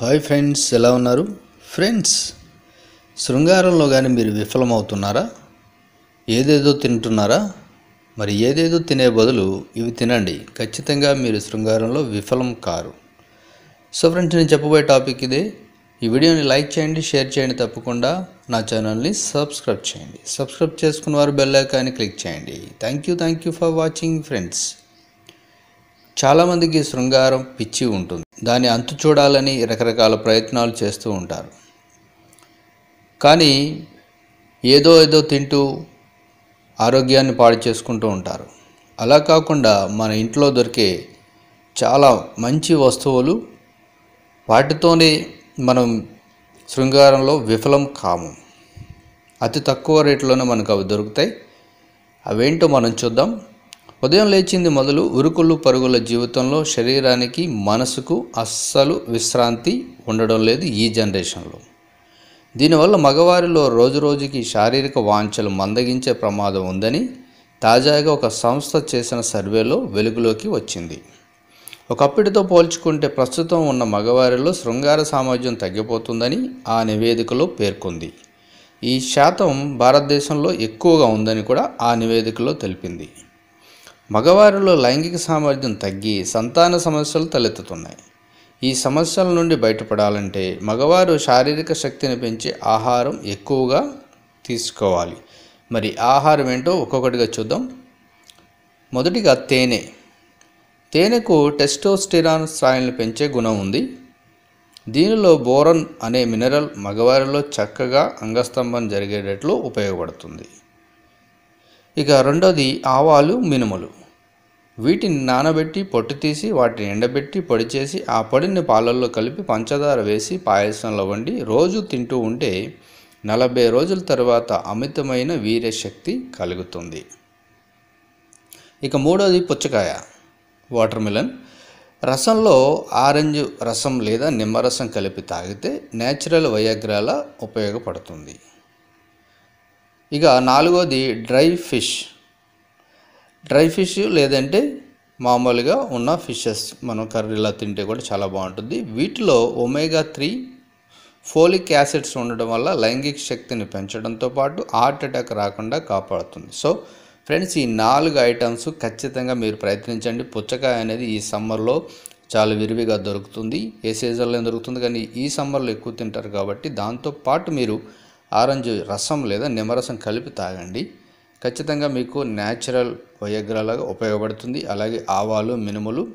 Hi friends ఎలా ఉన్నారు? Friends శృంగారంలో కానీ మీరు విఫలమవుతున్నారా? ఏదేదో తింటున్నారా? మరి ఏదేదో తినే బదులు ఇవి తినండి. ఖచ్చితంగా మీరు శృంగారంలో విఫలం కారు. సో ఫ్రెండ్స్ నేను చెప్పబోయే టాపిక్ ఇదే. ఈ వీడియోని లైక్ చేయండి షేర్ చేయండి తప్పకుండా. నా ఛానల్ని సబ్స్క్రైబ్ చేయండి. సబ్స్క్రైబ్ చేసుకున్న వారు బెల్ ఐకాన్ని క్లిక్ చేయండి. Thank you thank you for watching friends. చాలామందికి శృంగారం పిచ్చి ఉంటుంది. దాని అంతు చూడాలని రకరకాల ప్రయత్నాలు చేస్తూ ఉంటారు. కానీ ఏదో ఏదో తింటూ ఆరోగ్యాన్ని పాడు చేసుకుంటూ ఉంటారు. అలా కాకుండా మన ఇంట్లో దొరికే చాలా మంచి వస్తువులు వాటితోనే మనం శృంగారంలో విఫలం కాము. అతి తక్కువ రేట్లోనే మనకు అవి దొరుకుతాయి. అవేంటో మనం చూద్దాం. ఉదయం లేచింది మొదలు ఉరుకులు పరుగుల జీవితంలో శరీరానికి మనసుకు అస్సలు విశ్రాంతి ఉండడం లేదు ఈ జనరేషన్లో. దీనివల్ల మగవారిలో రోజురోజుకి శారీరక వాంఛలు మందగించే ప్రమాదం ఉందని తాజాగా ఒక సంస్థ చేసిన సర్వేలో వెలుగులోకి వచ్చింది. ఒకప్పటితో పోల్చుకుంటే ప్రస్తుతం ఉన్న మగవారిలో శృంగార సామర్థ్యం తగ్గిపోతుందని ఆ నివేదికలో పేర్కొంది. ఈ శాతం భారతదేశంలో ఎక్కువగా ఉందని కూడా ఆ నివేదికలో తెలిపింది. మగవారిలో లైంగిక సామర్థ్యం తగ్గి సంతాన సమస్యలు తలెత్తుతున్నాయి. ఈ సమస్యల నుండి బయటపడాలంటే మగవారు శారీరక శక్తిని పెంచే ఆహారం ఎక్కువగా తీసుకోవాలి. మరి ఆహారం ఏంటో ఒక్కొక్కటిగా చూద్దాం. మొదటిగా తేనె. తేనెకు టెస్టోస్టిరాన్ స్థాయిలను పెంచే గుణం ఉంది. దీనిలో బోరన్ అనే మినరల్ మగవారిలో చక్కగా అంగస్తంభం జరిగేటట్లు ఉపయోగపడుతుంది. ఇక రెండోది ఆవాలు మినుములు. వీటిని నానబెట్టి పొట్టు తీసి వాటిని ఎండబెట్టి పొడి చేసి ఆ పొడిని పాలల్లో కలిపి పంచదార వేసి పాయసంలో వండి రోజు తింటూ ఉంటే నలభై రోజుల తర్వాత అమితమైన వీర్యశక్తి కలుగుతుంది. ఇక మూడోది పుచ్చకాయ వాటర్ మిలన్. రసంలో ఆరెంజ్ రసం లేదా నిమ్మరసం కలిపి తాగితే నేచురల్ వయాగ్రాల ఉపయోగపడుతుంది. ఇక నాలుగోది డ్రై ఫిష్. డ్రై ఫిష్ లేదంటే మామూలుగా ఉన్న ఫిషెస్. మనం కర్రీలా తింటే కూడా చాలా బాగుంటుంది. వీటిలో ఒమేగా త్రీ ఫోలిక్ యాసిడ్స్ ఉండడం వల్ల లైంగిక శక్తిని పెంచడంతో పాటు హార్ట్ అటాక్ రాకుండా కాపాడుతుంది. సో ఫ్రెండ్స్ ఈ నాలుగు ఐటమ్స్ ఖచ్చితంగా మీరు ప్రయత్నించండి. పుచ్చకాయ అనేది ఈ సమ్మర్లో చాలా విరివిగా దొరుకుతుంది. ఏ సీజన్లో దొరుకుతుంది. కానీ ఈ సమ్మర్లో ఎక్కువ తింటారు కాబట్టి దాంతో పాటు మీరు ఆరెంజ్ రసం లేదా నిమ్మరసం కలిపి తాగండి. ఖచ్చితంగా మీకు న్యాచురల్ వయగ్రాలాగా ఉపయోగపడుతుంది. అలాగే ఆవాలు మినుములు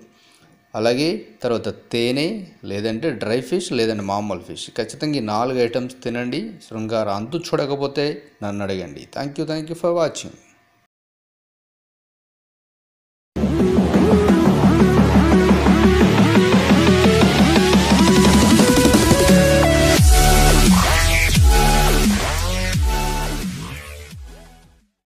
అలాగే తర్వాత తేనె లేదంటే డ్రై ఫిష్ లేదంటే మామూలు ఫిష్. ఖచ్చితంగా ఈ నాలుగు ఐటమ్స్ తినండి. శృంగార అంతు చూడకపోతే నన్ను అడగండి. Thank you thank you for watching.